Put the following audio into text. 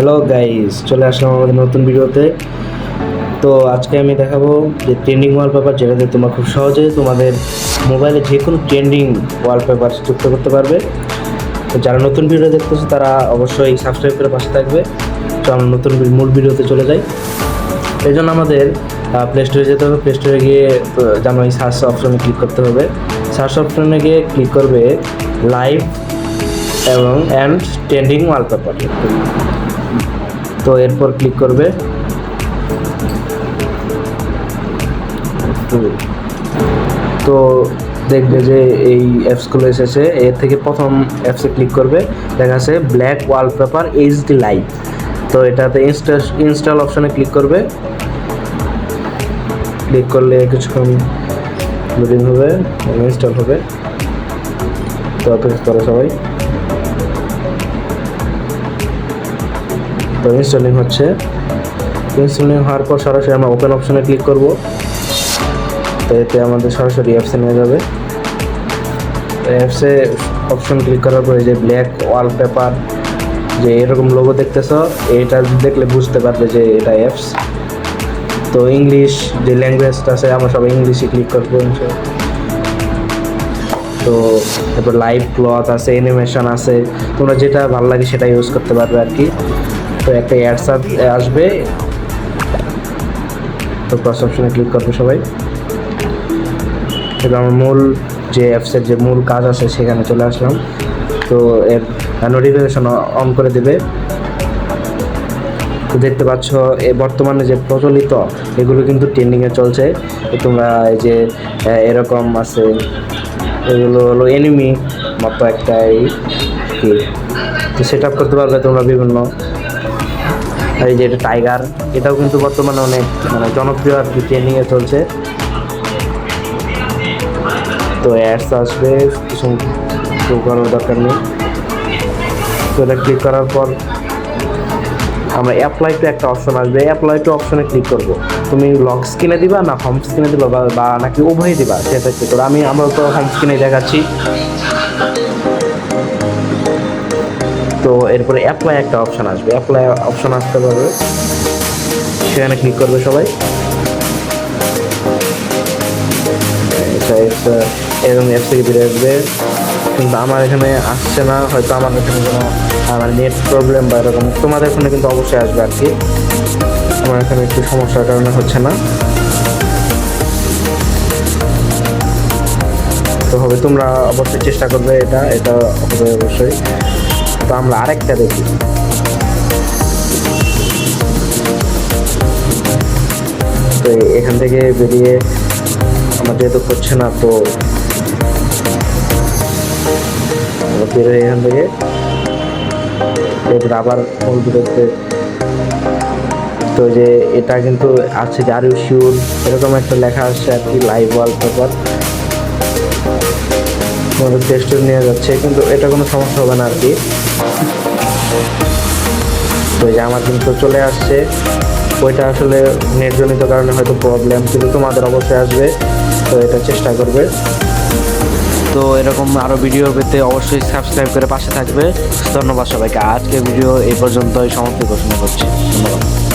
Hello guys চলে আসলাম আমাদের নতুন ভিডিওতে। তো আজকে আমি দেখাবো যে ট্রেন্ডিং ওয়ালপেপার যেটাতে তোমরা খুব সহজে তোমাদের মোবাইলে যে কোনো ট্রেন্ডিং ওয়ালপেপার যুক্ত করতে পারবে। তো যারা নতুন ভিডিও দেখতেছো, তারা অবশ্যই সাবস্ক্রাইব করে পাশে থাকবে। তো আমরা নতুন মূল ভিডিওতে চলে যাই। এই জন্য আমাদের প্লে স্টোরে যেতে হবে। প্লে স্টোরে গিয়ে জানো, এই সার্চ অপশনে ক্লিক করতে হবে। সার্চ অপশনে গিয়ে ক্লিক করবে লাইভ এবং অ্যান্ড ট্রেন্ডিং ওয়ালপেপার তো এরপর ক্লিক করবে। তো দেখবে যে এই অ্যাপসগুলো এসেছে, এর থেকে প্রথম অ্যাপসে ক্লিক করবে। দেখা যাচ্ছে ব্ল্যাক ওয়ালপেপার এইচডি লাইভ তো এটাতে ইনস্টা ইনস্টল অপশনে ক্লিক করবে। ক্লিক করলে কিছুক্ষণ লোডিং হবে ইনস্টল হবে। তো অপেক্ষা করো সবাই। তো ইনস্টলিং হচ্ছে ইনস্টলিং হওয়ার পর সরাসরি আমরা ওপেন অপশনে ক্লিক করব। তো এতে আমাদের সরাসরি অ্যাপসে নিয়ে যাবে। অ্যাপসে অপশন ক্লিক করার পরে যে ব্ল্যাক ওয়ালপেপার যে এরকম লোগো দেখতেছ, এটা দেখলে বুঝতে পারবে যে এটা অ্যাপস তো ইংলিশ যে ল্যাঙ্গুয়েজটা আছে, আমরা সবাই ইংলিশে ক্লিক করব তো তারপর লাইভ ক্লথ আছে অ্যানিমেশন আছে, তোমরা যেটা ভালো লাগে সেটা ইউজ করতে পারবে আর কি। তো একটা অ্যাডস আসবে। তো প্লাস অপশনে ক্লিক করবে সবাই। এবার আমার মূল যে অ্যাপসের যে মূল কাজ আছে, সেখানে চলে আসলাম। তো এর নোটিফিকেশন অন করে দেবে। তো দেখতে পাচ্ছ, এ বর্তমানে যে প্রচলিত, এগুলো কিন্তু ট্রেন্ডিংয়ে চলছে। তোমরা এই যে এরকম আছে। এগুলো হলো এনিমি মতো একটা এই তো সেট আপ করতে পারবে তোমরা বিভিন্ন এই যে এটা টাইগার এটাও কিন্তু বর্তমানে অনেক মানে জনপ্রিয় আর কি ট্রেন্ডিংয়ে চলছে। তো অ্যাডস আসবে, কিছু করার দরকার নেই। তো এটা ক্লিক করার পর আমরা অ্যাপ্লাই টু একটা অপশন আসবে। অ্যাপ্লাই টু অপশনে ক্লিক করব। তুমি লক স্ক্রিনে দিবা না হোম স্ক্রিনে দিবা বা- নাকি উভয় দিবা? সেটা কি করো। আমি, আমরা তো হোম স্ক্রিনে দেখাচ্ছি। তো এরপরে অ্যাপ্লাই একটা অপশন আসবে। অ্যাপ্লাই অপশান আসতে পারবে। সেখানে ক্লিক করবে সবাই। এরকম অ্যাপ থেকে বেরিয়ে আসবে। কিন্তু আমার এখানে আসছে না, হয়তো আমার এখানে কোনো, আমার নেট প্রবলেম বা এরকম। তোমাদের ফোনে কিন্তু অবশ্যই আসবে আর কি। আমার এখানে একটু সমস্যার কারণে হচ্ছে না। তো হবে, তোমরা অবশ্যই চেষ্টা করবে এটা এটা হবে অবশ্যই। তো আমরা আরেকটা দেখি। তো এখান থেকে বেরিয়ে আমার যেহেতু করছে না, তো বেরোয় এখান থেকে আবার মূল বিরুদ্ধে তো যে এটা কিন্তু আছে যে আর ইউ শিওর এরকম একটা লেখা আসছে আর কি লাইভ ওয়ালপেপার তোমাদের টেস্ট নিয়ে যাচ্ছে, কিন্তু এটা কোনো সমস্যা হবে না আর কি। তো এই যে আমার কিন্তু চলে আসছে। ওইটা আসলে নেটজনিত কারণে হয়তো প্রবলেম কিন্তু তোমাদের অবশ্যই আসবে। তো এটা চেষ্টা করবে। তো এরকম আরও ভিডিও পেতে অবশ্যই সাবস্ক্রাইব করে পাশে থাকবে। ধন্যবাদ সবাইকে। আজকে ভিডিও এই পর্যন্তই। সমাপ্তি ঘোষণা করছি। ধন্যবাদ।